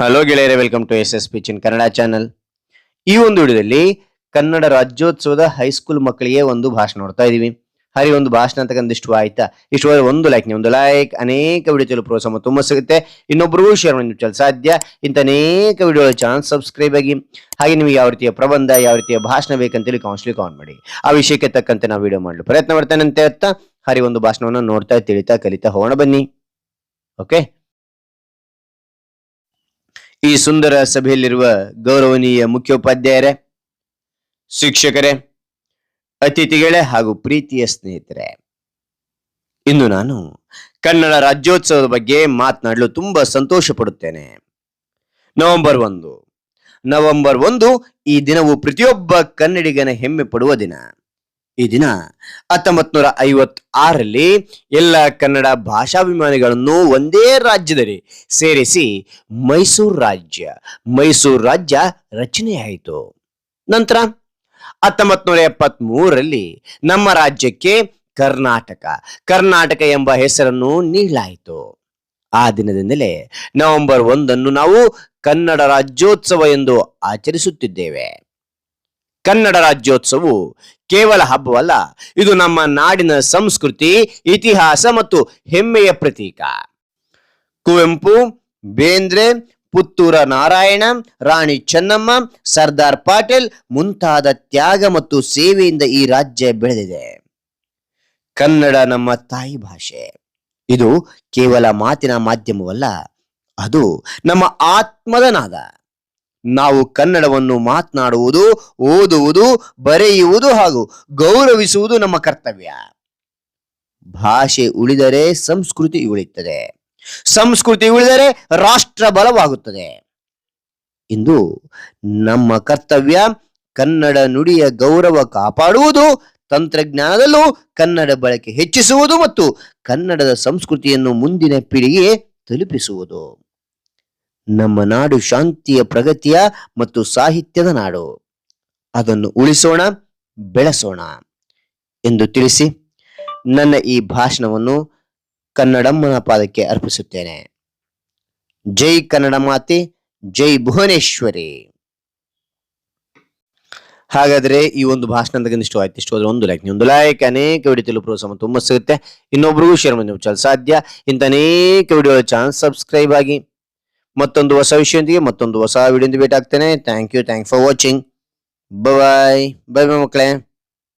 Hello ಗೆಳೆಯರೇ welcome to S S P Chin Kannada channel ಈ ಒಂದು ವಿಡಿಯೋದಲ್ಲಿ ಕನ್ನಡ ರಾಜ್ಯೋತ್ಸವದ ಹೈಸ್ಕೂಲ್ ಮಕ್ಕಳಿಗೆ ಒಂದು ಭಾಷಣ ನೋಡ್ತಾ ಇದೀವಿ. ಹರಿ ಒಂದು ಭಾಷಣ ಅಂತಕ್ಕಂಥ ಇಷ್ಟು ಆಯ್ತಾ ಇಷ್ಟು ಒಂದು ಲೈಕ್ ನೀವು ಒಂದು ಲೈಕ್ ಅನೇಕ ವಿಡಿಯೋ ಚಲೋ ಪ್ರೋತ್ಸಾಹ ತುಂಬ ಸಿಗುತ್ತೆ. ಇನ್ನೊಬ್ರಿಗೂ ಶೇರ್ ಮಾಡಿ ಚಲ ಸಾಧ್ಯ. ಇಂಥ ಅನೇಕ ವಿಡಿಯೋ ಚಾನಲ್ ಸಬ್ಸ್ಕ್ರೈಬ್ ಆಗಿ, ಹಾಗೆ ನಿಮಗೆ ಯಾವ ರೀತಿಯ ಪ್ರಬಂಧ, ಯಾವ ರೀತಿಯ ಭಾಷಣ ಬೇಕಂತೇಳಿ ಕೌನ್ಸಿಲಿಂಗ್ ಕಾನ್ ಮಾಡಿ. ಆ ವಿಷಯಕ್ಕೆ ತಕ್ಕಂತೆ ನಾವು ವಿಡಿಯೋ ಮಾಡಲು ಪ್ರಯತ್ನ ಮಾಡ್ತೇನೆ ಅಂತ ಹೇಳ್ತಾ ಹರಿ ಒಂದು ಭಾಷಣವನ್ನು ನೋಡ್ತಾ ತಿಳಿತಾ ಕಲಿತಾ ಹೋಗೋಣ ಬನ್ನಿ. ಓಕೆ ಈ ಸುಂದರ ಸಭೆಯಲ್ಲಿರುವ ಗೌರವನೀಯ ಮುಖ್ಯೋಪಾಧ್ಯಾಯರೇ, ಶಿಕ್ಷಕರೇ, ಅತಿಥಿಗಳೇ ಹಾಗೂ ಪ್ರೀತಿಯ ಸ್ನೇಹಿತರೆ, ಇಂದು ನಾನು ಕನ್ನಡ ರಾಜ್ಯೋತ್ಸವದ ಬಗ್ಗೆ ಮಾತನಾಡಲು ತುಂಬಾ ಸಂತೋಷ ಪಡುತ್ತೇನೆ ನವೆಂಬರ್ ಒಂದು. ನವೆಂಬರ್ ಒಂದು ಈ ದಿನವು ಪ್ರತಿಯೊಬ್ಬ ಕನ್ನಡಿಗನ ಹೆಮ್ಮೆ ಪಡುವ ದಿನ. ಈ ದಿನ ಹತ್ತೊಂಬತ್ ನೂರ ಐವತ್ ಆರಲ್ಲಿ ಎಲ್ಲ ಕನ್ನಡ ಭಾಷಾಭಿಮಾನಿಗಳನ್ನು ಒಂದೇ ರಾಜ್ಯದಲ್ಲಿ ಸೇರಿಸಿ ಮೈಸೂರು ರಾಜ್ಯ ಮೈಸೂರು ರಾಜ್ಯ ರಚನೆಯಾಯಿತು ನಂತರ ಹತ್ತೊಂಬತ್ ನೂರ ಎಪ್ಪತ್ತ್ ಮೂರರಲ್ಲಿ ನಮ್ಮ ರಾಜ್ಯಕ್ಕೆ ಕರ್ನಾಟಕ ಕರ್ನಾಟಕ ಎಂಬ ಹೆಸರನ್ನು ನೀಡಲಾಯಿತು. ಆ ದಿನದಿಂದಲೇ ನವೆಂಬರ್ ಒಂದನ್ನು ನಾವು ಕನ್ನಡ ರಾಜ್ಯೋತ್ಸವ ಎಂದು ಆಚರಿಸುತ್ತಿದ್ದೇವೆ. ಕನ್ನಡ ರಾಜ್ಯೋತ್ಸವವು ಕೇವಲ ಹಬ್ಬವಲ್ಲ, ಇದು ನಮ್ಮ ನಾಡಿನ ಸಂಸ್ಕೃತಿ, ಇತಿಹಾಸ ಮತ್ತು ಹೆಮ್ಮೆಯ ಪ್ರತೀಕ. ಕುವೆಂಪು, ಬೇಂದ್ರೆ, ಪುತ್ತೂರ ನಾರಾಯಣ, ರಾಣಿ ಚೆನ್ನಮ್ಮ, ಸರ್ದಾರ್ ಪಾಟೀಲ್ ಮುಂತಾದ ತ್ಯಾಗ ಮತ್ತು ಸೇವೆಯಿಂದ ಈ ರಾಜ್ಯ ಬೆಳೆದಿದೆ. ಕನ್ನಡ ನಮ್ಮ ತಾಯಿ ಭಾಷೆ. ಇದು ಕೇವಲ ಮಾತಿನ ಮಾಧ್ಯಮವಲ್ಲ, ಅದು ನಮ್ಮ ಆತ್ಮದ ನಾದ. ನಾವು ಕನ್ನಡವನ್ನು ಮಾತನಾಡುವುದು, ಓದುವುದು, ಬರೆಯುವುದು ಹಾಗೂ ಗೌರವಿಸುವುದು ನಮ್ಮ ಕರ್ತವ್ಯ. ಭಾಷೆ ಉಳಿದರೆ ಸಂಸ್ಕೃತಿ ಉಳಿಯುತ್ತದೆ. ಸಂಸ್ಕೃತಿ ಉಳಿದರೆ ರಾಷ್ಟ್ರ ಬಲವಾಗುತ್ತದೆ. ಇಂದು ನಮ್ಮ ಕರ್ತವ್ಯ ಕನ್ನಡ ನುಡಿಯ ಗೌರವ ಕಾಪಾಡುವುದು, ತಂತ್ರಜ್ಞಾನದಲ್ಲೂ ಕನ್ನಡ ಬಳಕೆ ಹೆಚ್ಚಿಸುವುದು ಮತ್ತು ಕನ್ನಡದ ಸಂಸ್ಕೃತಿಯನ್ನು ಮುಂದಿನ ಪೀಳಿಗೆ ತಲುಪಿಸುವುದು. ನಮ್ಮ ನಾಡು ಶಾಂತಿಯ ಪ್ರಗತಿಯ ಮತ್ತು ಸಾಹಿತ್ಯದ ನಾಡು. ಅದನ್ನು ಉಳಿಸೋಣ, ಬೆಳೆಸೋಣ ಎಂದು ತಿಳಿಸಿ ನನ್ನ ಈ ಭಾಷಣವನ್ನು ಕನ್ನಡಮ್ಮನ ಪಾದಕ್ಕೆ ಅರ್ಪಿಸುತ್ತೇನೆ. ಜೈ ಕನ್ನಡ ಮಾತೆ, ಜೈ ಭುವನೇಶ್ವರಿ. ಹಾಗಾದ್ರೆ ಈ ಒಂದು ಭಾಷಣ ಅಂತ ಇಷ್ಟ ಹೋದ್ರೆ ಒಂದು ಲೈಕ್ ಒಂದು ಲೈಕ್ ಅನೇಕ ವಿಡಿಯೋ ತಿಳಿದು ಪ್ರೋತ್ಸಾಹ ತುಂಬ ಸಿಗುತ್ತೆ. ಇನ್ನೊಬ್ರಿಗೂ ಶೇರ್ ಮಾಡಿ ಸಾಧ್ಯ. ಇಂಥ ಅನೇಕ ವಿಡಿಯೋ ಚಾನಲ್ ಸಬ್ಸ್ಕ್ರೈಬ್ ಆಗಿ. ಮತ್ತೊಂದು ಹೊಸ ವಿಷಯದೊಂದಿಗೆ ಮತ್ತೊಂದು ಹೊಸ ವಿಡಿಯೋದಿಂದ ಭೇಟಿ ಆಗ್ತೇನೆ thank you thank for watching bye bye bye ಮಕ್ಕಳೇ.